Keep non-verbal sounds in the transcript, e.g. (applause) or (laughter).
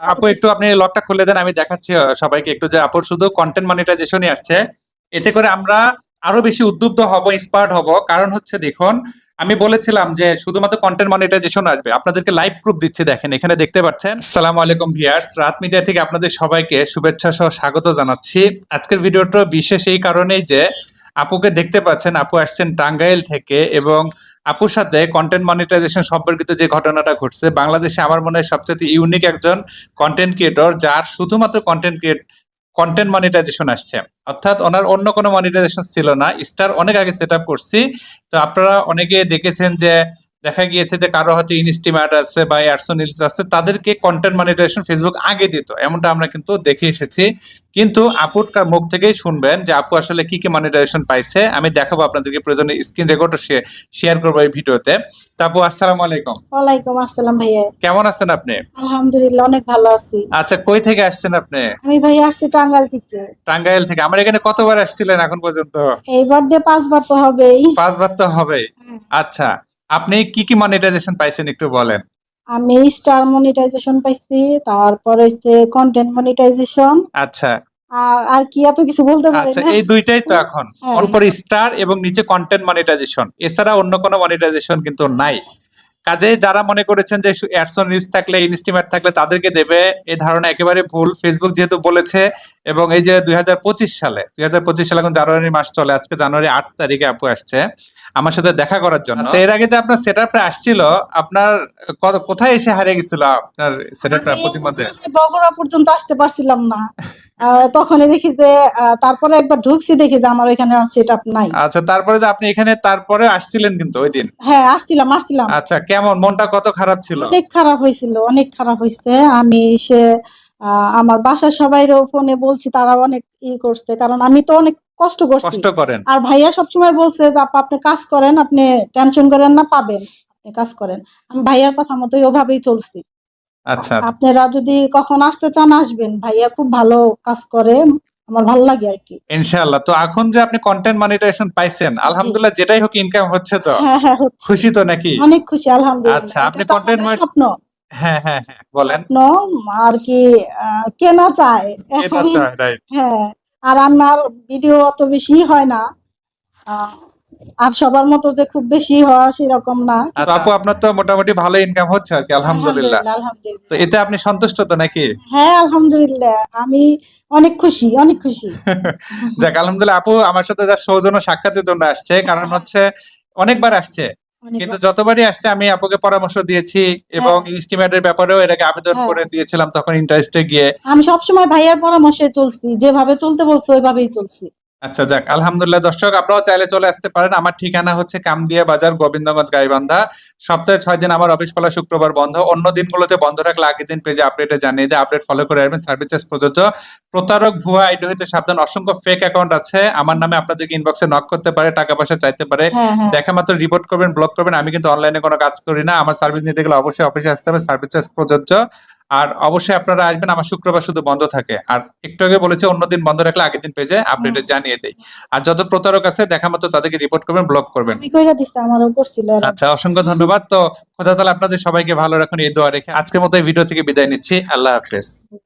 আপু, একটু আপনি লকটা খুলে দেন, আমি দেখাচ্ছি সবাইকে একটু যে আপুর শুধু কন্টেন্ট মনিটাইজেশনই আসছে। এতে করে আমরা আরও বেশি উদ্বুদ্ধ হব ইন্সপায়ার্ড হব। কারণ হচ্ছে, দেখুন, আমি বলেছিলাম যে শুধুমাত্র কন্টেন্ট মনিটাইজেশন আসবে। আপনাদেরকে লাইভ প্রুফ দিচ্ছি, দেখেন, এখানে দেখতে পাচ্ছেন। আসসালামু আলাইকুম ভিয়ার্স রাত মিডিয়া থেকে আপনাদের সবাইকে শুভেচ্ছা সহ স্বাগত জানাচ্ছি। আজকের ভিডিওটা বিশেষ এই কারণেই যে আপুকে দেখতে পাচ্ছেন, আপু আসছেন টাঙ্গাইল থেকে এবং আপুর সাথে কন্টেন্ট মনিটাইজেশন সম্পর্কিত যে ঘটনাটা ঘটছে, বাংলাদেশে আমার মনে হয় সবচেয়ে ইউনিক একজন কন্টেন্ট ক্রিয়েটর যার শুধুমাত্র কন্টেন্ট ক্রিয়েট কন্টেন্ট মনিটাইজেশন আসছে। অর্থাৎ ওনার অন্য কোনো মনিটাইজেশন ছিল না। স্টার অনেক আগে সেট করছি। তো আপনারা অনেকে দেখেছেন যে দেখা গিয়েছে যে কারও হয়তো ইনস্টিমার্ট আছে বা অ্যাডসোনিলস আছে তাদেরকে কন্টেন্ট মনিটাইজেশন ফেসবুক আগে দিত এমনটা আমরা কিন্তু দেখে এসেছি। কিন্তু আপুর মুখ থেকেই শুনবেন যে আপু আসলে কি কি মনিটাইজেশন পাইছে। আমি দেখাবো আপনাদেরকে প্রয়োজনে স্ক্রিন রেকর্ডও শেয়ার করব এই ভিডিওতে। তা আপু আসসালামু আলাইকুম। ওয়ালাইকুম আসসালাম ভাইয়া। কেমন আছেন আপনি? আলহামদুলিল্লাহ অনেক ভালো আছি। আচ্ছা কই থেকে আসছেন আপনি? আমি ভাইয়া আসছি টাঙ্গাইল থেকে। টাঙ্গাইল থেকে। আমার এখানে কতবার আসছিলেন এখন পর্যন্ত? এইবার দিয়ে পাঁচবার তো হবেই। পাঁচবার তো হবে আচ্ছা আপনি কি কি মনিটাইজেশন পাইছেন একটু বলেন? আমি স্টার মনিটাইজেশন পাইছি তারপরে হচ্ছে কন্টেন্ট মনিটাইজেশন আচ্ছা। আর কি এত কিছু বলতে পারি আচ্ছা এই দুইটাই তো এখন। উপরে অল্প স্টার এবং নিচে কন্টেন্ট মনিটাইজেশন এছাড়া অন্য কোনো মনিটাইজেশন কিন্তু নাই। কাজে যারা মনে করেছেন যে অ্যাডসন রিচ থাকলে ইনস্টিমেট থাকলে তাদেরকে দেবে এই ধারণা একেবারে ভুল। ফেসবুক যেহেতু বলেছে এবং এই যে দুই হাজার পঁচিশ সালে দুই সালে এখন জানুয়ারি মাস চলে আজকে জানুয়ারি আট তারিখে আপু আসছে আমার সাথে দেখা করার জন্য। আচ্ছা, এর আগে যে আপনার সেট আপটা আসছিল আপনার কোথায় এসে হারিয়ে গেছিল আপনার সেট আপটা আমি প্রতিমধ্যে? বগুড়া পর্যন্ত আসতে পারছিলাম না। তখনই দেখি যে তারপরে একবার ঢুকছি দেখি যে আমার ওইখানে সেট নাই। আচ্ছা তারপরে যে আপনি এখানে তারপরে আসছিলেন কিন্তু ওই দিন? হ্যাঁ আসছিলাম আসছিলাম। আচ্ছা কেমন? মনটা কত খারাপ ছিল? অনেক খারাপ হয়েছিল অনেক খারাপ হয়েছে। আমি সে আহ, আমার বাসার সবাইরও ফোনে বলছি তারা অনেক ই করছে কারণ আমি তো অনেক কষ্ট করছি। কষ্ট করেন। আর ভাইয়া সবসময় বলছে যে আপা আপনি কাজ করেন আপনি টেনশন করেন না পাবেন। আপনি কাজ করেন। আমি ভাইয়ার কথা মতোই ওভাবেই চলছি। আচ্ছা। আপনারা যদি কখন আসতে চান আসবেন। ভাইয়া খুব ভালো কাজ করে আমার ভালো লাগে আর কি। ইনশাআল্লাহ। তো এখন যে আপনি কন্টেন্ট মনিটাইজেশন পাইছেন আলহামদুলিল্লাহ যেটাই হোক ইনকাম হচ্ছে তো? হ্যাঁ হ্যাঁ খুশি তো নাকি? অনেক খুশি আলহামদুলিল্লাহ। আচ্ছা, আপনি মানে- স্বপ্ন। হ্যাঁ হ্যাঁ হ্যাঁ বলেন। স্বপ্ন আর কি কেনা চায় এখন রাইট হ্যাঁ আর আমার ভিডিও অত বেশি হয় না। আর সবার মতো যে খুব বেশি হওয়া সেরকম না। আপু আপনার তো মোটামুটি ভালো ইনকাম হচ্ছে আর কি আলহামদুলিল্লাহ। তো এতে আপনি সন্তুষ্ট তো নাকি? হ্যাঁ আলহামদুলিল্লাহ আমি অনেক খুশি অনেক খুশি। (laughs) যাক আলহামদুলিল্লাহ আপু আমার সাথে যা সৌজন্য সাক্ষাতের জন্য আসছে কারণ হচ্ছে অনেকবার আসছে। কিন্তু যতবারই আসছে আমি আপুকে পরামর্শ দিয়েছি এবং ইনস্টিমেটের ব্যাপারেও আগে আবেদন হ্যাঁ। করে দিয়েছিলাম তখন ইন্টারেস্টে গিয়ে। আমি সবসময় ভাইয়ার পরামর্শে চলছি যেভাবে চলতে বলছে ওইভাবেই চলছি। আচ্ছা যাক আলহামদুলিল্লাহ দর্শক আপনারাও চাইলে চলে আসতে পারেন। আমার ঠিকানা হচ্ছে কামদিয়া বাজার গোবিন্দগঞ্জ গাইবান্ধা। সপ্তাহে ছয় দিন আমার অফিস খোলা শুক্রবার বন্ধ। অন্য দিনগুলোতে বন্ধ রাখলে আগের দিন পেজে আপডেটে জানিয়ে দেয় আপডেট ফলো করে রাখবেন সার্ভিস চার্জ প্রযোজ্য। প্রতারক ভুয়া আইডি হইতে সাবধান। অসংখ্য ফেক অ্যাকাউন্ট আছে। আমার নামে আপনাদেরকে ইনবক্সে নক করতে পারে টাকা পয়সা চাইতে পারে। হ্যাঁ হ্যাঁ। দেখা মাত্র রিপোর্ট করবেন ব্লক করবেন। আমি কিন্তু অনলাইনে কোনো কাজ করি না। আমার সার্ভিস নিতে গেলে অবশ্যই অফিসে আসতে হবে। সার্ভিস চার্জ প্রযোজ্য। আর অবশ্যই আপনারা আসবেন আমার শুক্রবার শুধু বন্ধ থাকে। আর একটু আগে বলেছে অন্যদিন বন্ধ রাখলে আগের দিন পেজে এটা জানিয়ে দেয় আর যত প্রতারক আছে দেখা মতো তাদেরকে রিপোর্ট করবেন ব্লক করবেন। আচ্ছা অসংখ্য ধন্যবাদ। তো খোদা তালা আপনাদের সবাইকে ভালো রাখুন এই দোয়া রেখে আজকের মতো এই ভিডিও থেকে বিদায় নিচ্ছি। আল্লাহ হাফেজ।